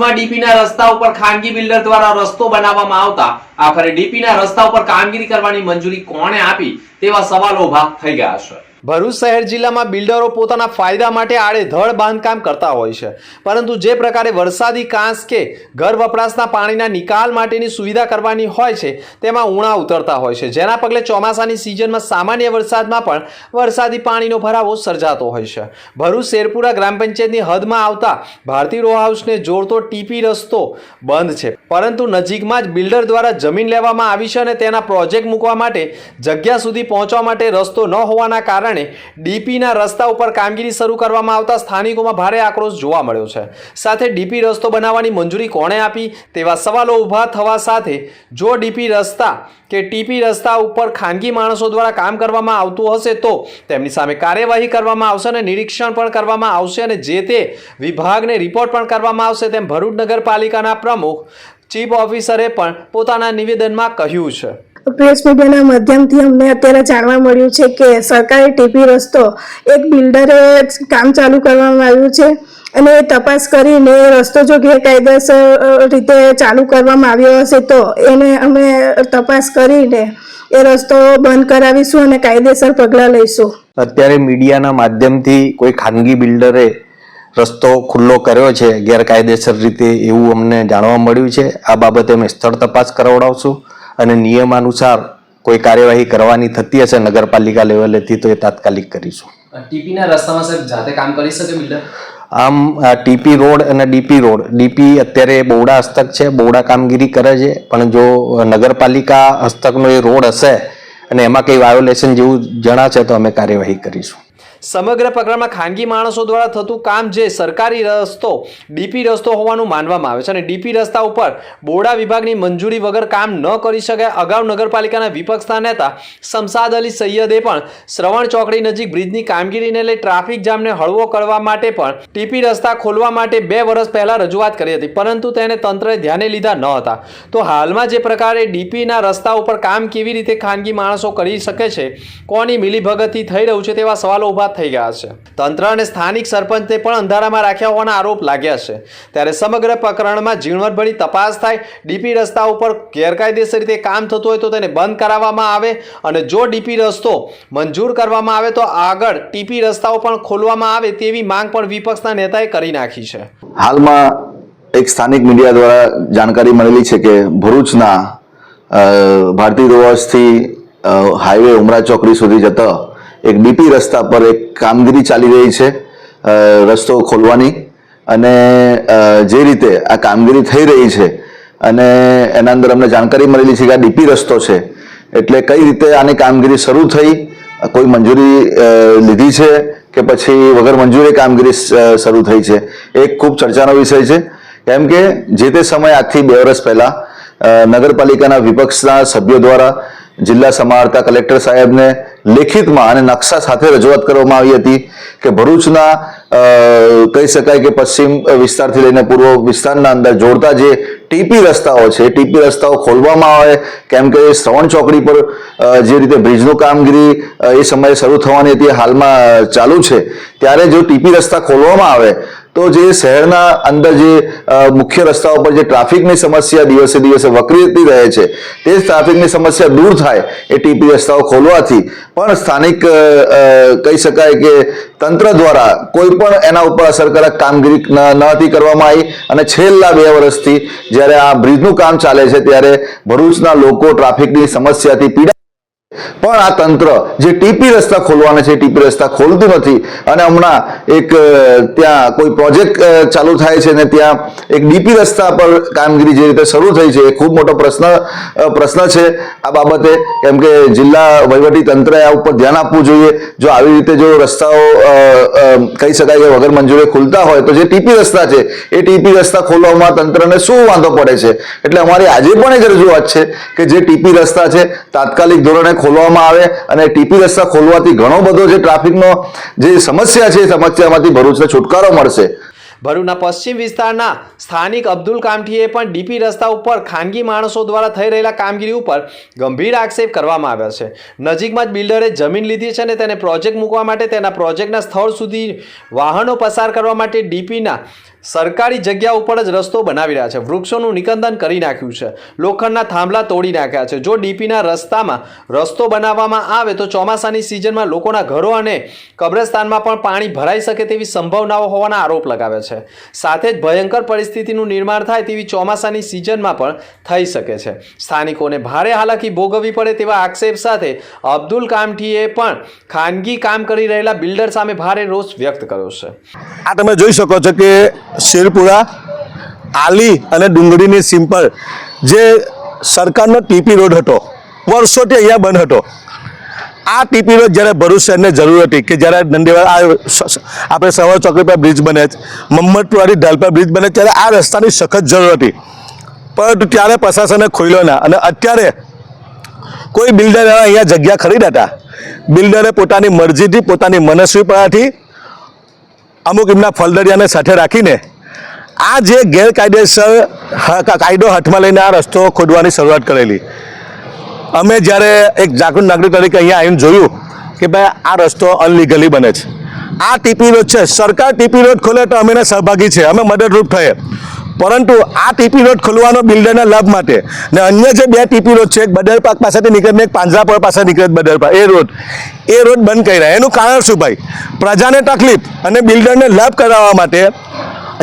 ભરૂચમાં ડીપીના રસ્તા ઉપર ખાનગી બિલ્ડર દ્વારા રસ્તો બનાવવામાં આવતા આખરે ડીપીના રસ્તા ઉપર કામગીરી કરવાની મંજૂરી કોણે આપી તેવા સવાલો ઊભા થઈ ગયા છે. ભરૂચ શહેર જિલ્લામાં બિલ્ડરો પોતાના ફાયદા માટે આડેધડ બાંધકામ કરતા હોય છે. પરંતુ જે પ્રકારે વરસાદી કાંસ કે ઘર વપરાશના પાણીના નિકાલ માટેની સુવિધા કરવાની હોય છે, તેમાં ઉણા ઉતરતા હોય છે. જેના પગલે ચોમાસાની સિઝનમાં સામાન્ય વરસાદમાં પણ વરસાદી પાણીનો ભરાવો સર્જાતો હોય છે. ભરૂચ શેરપુરા ગ્રામ પંચાયતની હદમાં આવતા ભારતી રો હાઉસને જોડતો ટીપી રસ્તો બંધ છે. પરંતુ નજીકમાં જ બિલ્ડર દ્વારા જમીન લેવામાં આવી છે અને તેના પ્રોજેક્ટ મૂકવા માટે જગ્યા સુધી પહોંચવા માટે રસ્તો ન હોવાના કારણે ડીપીના રસ્તા ઉપર કામગીરી શરૂ કરવામાં આવતા સ્થાનિકોમાં ભારે આક્રોશ જોવા મળ્યો છે. સાથે ડીપી રસ્તો બનાવવાની મંજૂરી કોણે આપી તેવા સવાલો ઊભા થવા સાથે જો ડીપી રસ્તા કે ટીપી રસ્તા ઉપર ખાનગી માણસો દ્વારા કામ કરવામાં આવતું હશે તો તેમની સામે કાર્યવાહી કરવામાં આવશે અને નિરીક્ષણ પણ કરવામાં આવશે અને જે તે વિભાગને રિપોર્ટ પણ કરવામાં આવશે તેમ ભરૂચ નગરપાલિકાના પ્રમુખ ચીફ ઓફિસરે પણ પોતાના નિવેદનમાં કહ્યું છે. પ્રેસ મીડિયાના માધ્યમથી અમને અત્યારે જાણવા મળ્યું છે કે સરકારે ટીપી રસ્તો એક બિલ્ડરે કામ ચાલુ કરવામાં આવ્યું છે અને તપાસ કરીને રસ્તો જો ગેરકાયદેસર રીતે ચાલુ કરવામાં આવ્યો હશે તો એને અમે તપાસ કરીને એ રસ્તો બંધ કરાવીશું અને કાયદેસર પગલાં લઈશું. અત્યારે મીડિયાના માધ્યમથી કોઈ ખાનગી બિલ્ડરે રસ્તો ખુલ્લો કર્યો છે, ગેરકાયદેસર રીતે એવું અમને જાણવા મળ્યું છે. આ બાબતે અમે સ્થળ તપાસ કરાવડાવશું. અને નિયમાનુસાર કોઈ કાર્યવાહી કરવાની થતી હશે નગરપાલિકા લેવલેથી તો એ તાત્કાલિક કરીશું. ટીપીના રસ્તામાં સાહેબ જાતે કામ કરી શકે બિલ્ડર? આમ ટીપી રોડ અને ડીપી રોડ. ડીપી અત્યારે બહુડા હસ્તક છે બહુડા કામગીરી કરે છે પણ જો નગરપાલિકા હસ્તકનો એ રોડ હશે અને એમાં કંઈ વાયોલેશન જેવું જણાશે તો અમે કાર્યવાહી કરીશું. સમગ્ર પ્રકરણમાં ખાનગી માણસો દ્વારા થતું કામ જે સરકારી રસ્તો, ડીપી રસ્તો હોવાનું માનવામાં આવે છે અને ડીપી રસ્તા ઉપર બોડા વિભાગની મંજૂરી વગર કામ ન કરી શકાય, અગાઉ નગરપાલિકાના વિપક્ષના નેતા શમસાદ અલી સૈયદે પણ શ્રવણ ચોકડી નજીક બ્રિજની કામગીરીને લઈ ટ્રાફિક જામને હળવો કરવા માટે પણ ટીપી રસ્તા ખોલવા માટે બે વર્ષ પહેલા રજૂઆત કરી હતી, પરંતુ તેને તંત્રએ ધ્યાને લીધા ન હતા. તો હાલમાં જે પ્રકારે ડીપીના રસ્તા ઉપર કામ કેવી રીતે ખાનગી માણસો કરી શકે છે, કોની મિલીભગતથી થઈ રહ્યું છે તેવા સવાલો ઊભા થઈ ગયા છે. તંત્ર અને સ્થાનિક સરપંચને પણ અંધારામાં રાખ્યા હોવાના આરોપ લાગ્યા છે. ત્યારે સમગ્ર પ્રકરણમાં ઝીણવટભરી તપાસ થાય, ડીપી રસ્તા ઉપર ગેરકાયદેસર રીતે કામ થતું હોય તો તેને બંધ કરાવવામાં આવે અને જો ડીપી રસ્તો મંજૂર કરવામાં આવે તો આગળ ટીપી રસ્તાઓ પણ ખોલવામાં આવે તેવી માંગ પણ વિપક્ષના નેતાએ કરી નાખી છે. હાલમાં એક સ્થાનિક મીડિયા દ્વારા જાણકારી મળેલી છે કે ભરૂચના ભારતીય ભારતી રોવાસથી હાઈવે ઉમરા ચોકડી સુધી જતા એક ડીપી રસ્તા પર એક કામગીરી ચાલી રહી છે રસ્તો ખોલવાની અને જે રીતે આ કામગીરી થઈ રહી છે અને એના અંદર અમને જાણકારી મળેલી છે કે આ ડીપી રસ્તો છે, એટલે કઈ રીતે આની કામગીરી શરૂ થઈ, કોઈ મંજૂરી લીધી છે કે પછી વગર મંજૂરી કામગીરી શરૂ થઈ છે, એ ખૂબ ચર્ચાનો વિષય છે. કેમ કે જે તે સમયે આજથી બે વર્ષ પહેલા નગરપાલિકાના વિપક્ષના સભ્યો દ્વારા જિલ્લા સમાહર્તા કલેક્ટર સાહેબને લેખિતમાં અને નકશા સાથે રજૂઆત કરવામાં આવી હતી કે ભરૂચના કહી શકાય કે પશ્ચિમ વિસ્તારથી લઈને પૂર્વ વિસ્તારના અંદર જોડતા જે ટીપી રસ્તાઓ છે, ટીપી રસ્તાઓ ખોલવામાં આવે, કેમ કે શ્રવણ ચોકડી પર જે રીતે બ્રિજનું કામગીરી એ સમયે શરૂ થવાની હતી, હાલમાં ચાલુ છે, ત્યારે જો ટીપી રસ્તા ખોલવામાં આવે તો જે શહેરના અંદર જે મુખ્ય રસ્તાઓ પર જે ટ્રાફિકની સમસ્યા દિવસે દિવસે વકરીતી રહે છે, તે ટ્રાફિકની સમસ્યા દૂર થાય એ ટીપી રસ્તાઓ ખોલવાથી. પણ સ્થાનિક કહી શકાય કે તંત્ર દ્વારા કોઈ પણ એના ઉપર અસરકારક કામગીરી ન- ન હતી કરવામાં આવી અને છેલ્લા બે વર્ષથી જ્યારે આ બ્રિજનું કામ ચાલે છે ત્યારે ભરૂચના લોકો ટ્રાફિકની સમસ્યાથી પીડા પણ આ તંત્ર જે ટીપી રસ્તા ખોલવાના છે એ ટીપી રસ્તા ખોલતું નથી. અને હમણાં એક ત્યાં કોઈ પ્રોજેક્ટ ચાલુ થાય છે ને ત્યાં એક ડીપી રસ્તા પર કામગીરી જે રીતે શરૂ થઈ છે, એ ખૂબ મોટો પ્રશ્ન પ્રશ્ન છે આ બાબતે. કેમ કે જિલ્લા વહીવટી તંત્રએ આ ઉપર ધ્યાન આપવું જોઈએ. જો આવી રીતે જો રસ્તાઓ કહી શકાય કે વગર મંજૂરે ખુલતા હોય, તો જે ટીપી રસ્તા છે, એ ટીપી રસ્તા ખોલવામાં તંત્રને શું વાંધો પડે છે? એટલે અમારી આજે પણ જ રજૂઆત છે કે જે ટીપી રસ્તા છે, તાત્કાલિક ધોરણે ખોલવામાં આવે અને ટીપી રસ્તા ખોલવાથી ઘણો બધો જે ટ્રાફિકનો જે સમસ્યા છે એ સમસ્યામાંથી ભરૂચને છુટકારો મળશે. ભરૂચના પશ્ચિમ વિસ્તારના સ્થાનિક અબ્દુલ કામઠીએ પણ ડીપી રસ્તા ઉપર ખાનગી માણસો દ્વારા થઈ રહેલા કામગીરી ઉપર ગંભીર આક્ષેપ કરવામાં આવ્યા છે. નજીકમાં જ બિલ્ડરે જમીન લીધી છે અને તેને પ્રોજેક્ટ મૂકવા માટે તેના પ્રોજેક્ટના સ્થળ સુધી વાહનો પસાર કરવા માટે ડીપીના સરકારી જગ્યા ઉપર જ રસ્તો બનાવી રહ્યા છે. વૃક્ષોનું નિકંદન કરી નાખ્યું છે. લોખંડના થાંભલા તોડી નાખ્યા છે. જો ડીપીના રસ્તામાં રસ્તો બનાવવામાં આવે તો ચોમાસાની સિઝનમાં લોકોના ઘરો અને કબ્રસ્તાનમાં પણ પાણી ભરાઈ શકે તેવી સંભાવનાઓ હોવાના આરોપ લગાવે છે. સાથે જ ભયંકર પરિસ્થિતિનું નિર્માણ થાય તેવી ચોમાસાની સિઝનમાં પણ થઈ શકે છે. સ્થાનિકોને ભારે હાલાકી ભોગવવી પડે તેવા આક્ષેપ સાથે અબ્દુલ કામઠીએ પણ ખાનગી કામ કરી રહેલા બિલ્ડર સામે ભારે રોષ વ્યક્ત કર્યો છે. આ તમે જોઈ શકો છો કે શેરપુરા, આલી અને ડુંગળીની સિમ્પલ જે સરકારનો ટીપી રોડ હતો, વર્ષોથી અહીંયા બંધ હતો. આ ટીપી રોડ જ્યારે ભરૂચ શહેરને જરૂર હતી કે જ્યારે દંડેવાડા આ આપણે સવાર ચોકડી પર બ્રિજ બને મમ્મદપુરાથી ઢાલ પર બ્રિજ બને ત્યારે આ રસ્તાની સખત જરૂર હતી. પરંતુ ત્યારે પ્રશાસને ખોલ્યો ના અને અત્યારે કોઈ બિલ્ડરે અહીંયા જગ્યા ખરીદ્યા હતા. બિલ્ડરે પોતાની મરજીથી પોતાની મનસ્વીપણાથી અમુક એમના ફલદરિયાને સાથે રાખીને આ જે ગેરકાયદેસર કાયદો હાથમાં લઈને આ રસ્તો ખોદવાની શરૂઆત કરેલી. અમે જ્યારે એક જાગૃત નાગરિક તરીકે અહીંયા આવીને જોયું કે ભાઈ, આ રસ્તો અનલીગલી બને છે. આ ટીપી રોડ છે. સરકાર ટીપી રોડ ખોલે તો અમે સહભાગી છે અમે મદદરૂપ થઈએ. પરંતુ આ ટીપી રોડ ખોલવાનો બિલ્ડરના લાભ માટે. ને અન્ય જે બે ટીપી રોડ છે, એક બદર પાક પાસેથી નીકળે એક પાંજરાપોળ પાસે નીકળે છે બદર પાક. એ રોડ એ રોડ બંધ કરી રહ્યા એનું કારણ શું ભાઈ? પ્રજાને તકલીફ અને બિલ્ડરને લાભ કરાવવા માટે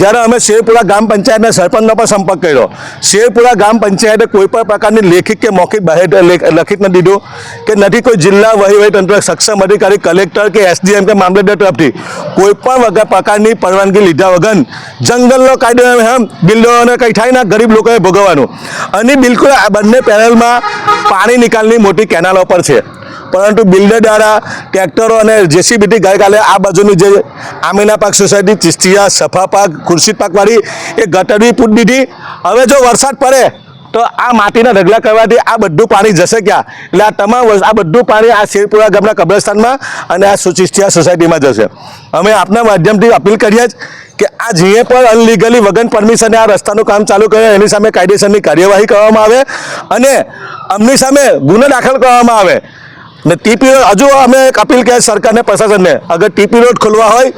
જ્યારે અમે શેરપુરા ગ્રામ પંચાયતના સરપંચનો પણ સંપર્ક કર્યો. શેરપુરા ગ્રામ પંચાયતે કોઈ પણ પ્રકારની લેખિત કે મૌખિક બહાર લખિત ન દીધું કે નથી કોઈ જિલ્લા વહીવટીતંત્ર, સક્ષમ અધિકારી, કલેક્ટર કે એસડીએમ કે મામલતદાર તરફથી કોઈ પણ વગર પ્રકારની પરવાનગી લીધા વગર જંગલનો કાયદો એમ બિલ્ડરોને કંઈ થાય ને, ગરીબ લોકોએ ભોગવવાનું. અને બિલકુલ આ બંને પેનલમાં પાણી નિકાલની મોટી કેનાલો પર છે. પરંતુ બિલ્ડર દ્વારા ટ્રેક્ટરો અને જેસીબીથી ગઈકાલે આ બાજુની જે આમીના પાક સોસાયટી, ચિસ્તિયા, સફા પાક ખુરશીદ પાકવાળી એ ગટરવી પૂટ દીધી. હવે જો વરસાદ પડે તો આ માટીના ઢગલા કરવાથી આ બધું પાણી જશે ક્યાં? એટલે આ તમામ આ બધું પાણી આ શેરપુરા ગામના કબ્રસ્તાનમાં અને આ સુચિસ્તિયા સોસાયટીમાં જશે. અમે આપના માધ્યમથી અપીલ કરીએ જ કે આ જે પણ અનલીગલી વગર પરમિશને આ રસ્તાનું કામ ચાલુ કરે એની સામે કાયદેસરની કાર્યવાહી કરવામાં આવે અને અમની સામે ગુનો દાખલ કરવામાં આવે. ને ટીપી રોડ હજુ અમે એક અપીલ કહે સરકારને, પ્રશાસનને, અગર ટીપી રોડ ખોલવા હોય,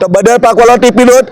તો બદર પાકવાળો ટીપી રોડ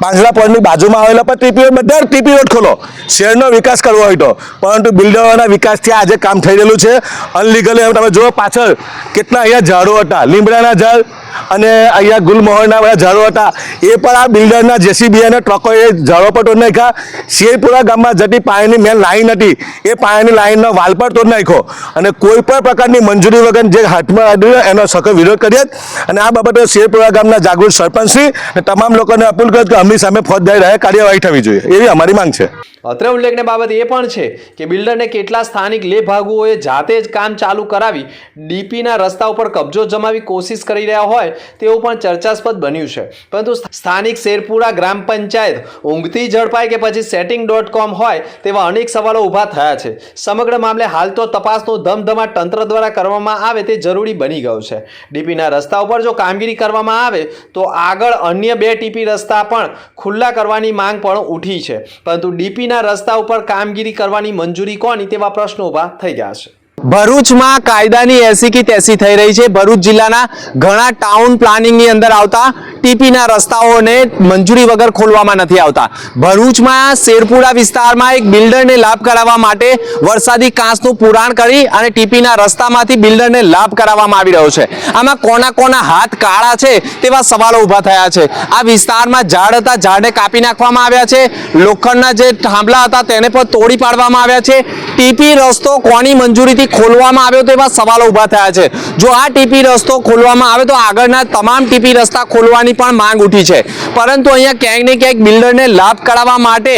પાંજરા પાંજરાપોળની બાજુમાં આવેલા, પણ ટીપી રોડ બધા ટીપી રોડ ખોલો. શહેરનો વિકાસ કરવો હોય તો. પરંતુ બિલ્ડરોના વિકાસથી આજે કામ થઈ રહેલું છે. અનલીગલી તમે જુઓ પાછળ, કેટલા અહીંયા ઝાડો હતા. લીમડાના ઝાડ અને અહીંયા ગુલમોહરના બધા ઝાડો હતા. એ પણ આ બિલ્ડરના જેસીબી અને ટ્રકોએ ઝાડો પર તોડી નાખ્યા. શેરપુરા ગામમાં જતી પાણીની મેન લાઈન હતી, એ પાણીની લાઈનનો વાલ પર તોડી નાખ્યો. અને કોઈ પણ પ્રકારની મંજૂરી વગર જે હાથમાં આવ્યું એનો સખત વિરોધ કરીએ અને આ બાબતે શેરપુરા ગામના જાગૃત સરપંચશ્રી અને તમામ લોકોને અપીલ કર્યો કે અમની સામે ફોજદારી કાર્યવાહી થવી જોઈએ. એવી અમારી માંગ છે. અત્રે ઉલ્લેખની બાબત એ પણ છે કે બિલ્ડરને કેટલા સ્થાનિક લેભાગુઓએ જાતે જ કામ ચાલુ કરાવી ડીપીના રસ્તા ઉપર કબજો જમાવી કોશિશ કરી રહ્યા હોય તેવું પણ ચર્ચાસ્પદ બન્યું છે. પરંતુ સ્થાનિક શેરપુરા ગ્રામ પંચાયત ઊંઘતી ઝડપાય કે પછી સેટિંગ ડોટ કોમ હોય તેવા અનેક સવાલો ઊભા થયા છે. સમગ્ર મામલે હાલ તો તપાસનો ધમધમા તંત્ર દ્વારા કરવામાં આવે તે જરૂરી બની ગયું છે. ડીપીના રસ્તા ઉપર જો કામગીરી કરવામાં આવે તો આગળ અન્ય બે ટીપી રસ્તા પણ ખુલ્લા કરવાની માંગ પણ ઉઠી છે. પરંતુ ડીપીના રસ્તા ઉપર કામગીરી કરવાની મંજૂરી કોની તેવા પ્રશ્નો ઊભા થઈ ગયા છે. ભરૂચમાં કાયદાની એસી કી તેસી થઈ રહી છે. ભરૂચ જિલ્લાના ઘણા ટાઉન પ્લાનિંગની અંદર આવતા ટીપીના રસ્તાઓને મંજૂરી વગર ખોલવામાં નથી આવતા. ભરૂચમાં શેરપુરા વિસ્તારમાં એક બિલ્ડરને લાભ કરાવવા માટે વરસાદી કાંસનું પુરાણ કરી અને ટીપીના રસ્તામાંથી બિલ્ડરને લાભ કરાવવામાં આવી રહ્યો છે. આમાં કોના કોના હાથ કાળા છે તેવા સવાલો ઊભા થયા છે. આ વિસ્તારમાં ઝાડ હતા, ઝાડને કાપી નાખવામાં આવ્યા છે. લોખંડના જે થાંભલા હતા તેને પણ તોડી પાડવામાં આવ્યા છે. ટીપી રસ્તો કોની મંજૂરીથી ખોલવામાં આવ્યો તેવા સવાલો ઊભા થયા છે. જો આ ટીપી રસ્તો ખોલવામાં આવે તો આગળના તમામ ટીપી રસ્તા ખોલવાની પણ માંગ ઉઠી છે. પરંતુ અહીંયા ક્યાંક ને ક્યાંક બિલ્ડરને લાભ કરાવવા માટે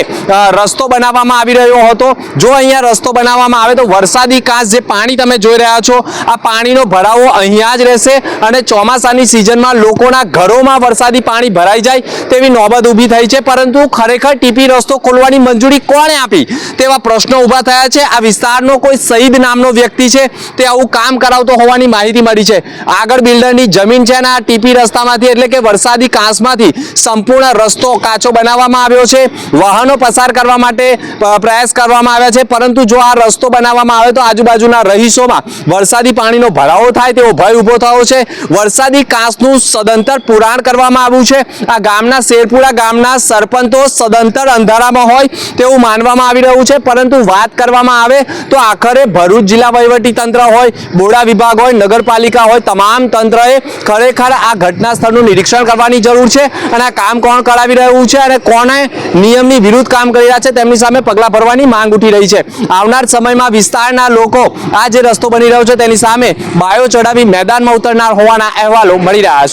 રસ્તો બનાવવામાં આવી રહ્યો હતો. જો અહીંયા રસ્તો બનાવવામાં આવે તો વરસાદી કાંસ જે પાણી તમે જોઈ રહ્યા છો, આ પાણીનો ભરાવો અહીંયા જ રહેશે અને ચોમાસાની સિઝનમાં લોકોના ઘરોમાં વરસાદી પાણી ભરાઈ જાય તેવી નોબત ઊભી થઈ છે. પરંતુ ખરેખર ટીપી રસ્તો ખોલવાની મંજૂરી કોણે આપી? તેવા પ્રશ્નો ઊભા થયા છે. આ વિસ્તારનો કોઈ સહીદ નામનો વ્યક્તિ છે. તે આવું કામ કરાવતો હોવાની માહિતી મળી છે. આગળ બિલ્ડરની જમીન છે અને આ ટીપી રસ્તામાંથી એટલે કે વરસાદ વરસાદી કાંસમાંથી સંપૂર્ણ રસ્તો કાચો બનાવવામાં આવ્યો છે. વાહનો પસાર કરવા માટે પ્રયાસ કરવામાં આવ્યા છે. પરંતુ જો આ રસ્તો બનાવવામાં આવે તો આજુબાજુના રહીશોમાં વરસાદી પાણીનો ભરાવો થાય તેવો ભય ઊભો થયો છે. વરસાદી કાંસનું સદંતર પુરાણ કરવામાં આવ્યું છે. આ ગામના શેરપુરા ગામના સરપંચો સદંતર અંધારામાં હોય તેવું માનવામાં આવી રહ્યું છે. પરંતુ વાત કરવામાં આવે તો આખરે ભરૂચ જિલ્લા વહીવટી તંત્ર હોય, બોડા વિભાગ હોય, નગરપાલિકા હોય, તમામ તંત્રએ ખરેખર આ ઘટના સ્થળનું નિરીક્ષણ કરવાની જરૂર છે અને આ કામ કોણ કરાવી રહ્યું છે અને કોને નિયમની વિરુદ્ધ કામ કરી રહ્યા છે તેમની સામે પગલાં ભરવાની માંગ ઉઠી રહી છે. આવનાર સમયમાં વિસ્તારના લોકો આ જે રસ્તો બની રહ્યો છે તેની સામે બાયો ચડાવી મેદાનમાં ઉતરનાર હોવાના અહેવાલો મળી રહ્યા છે.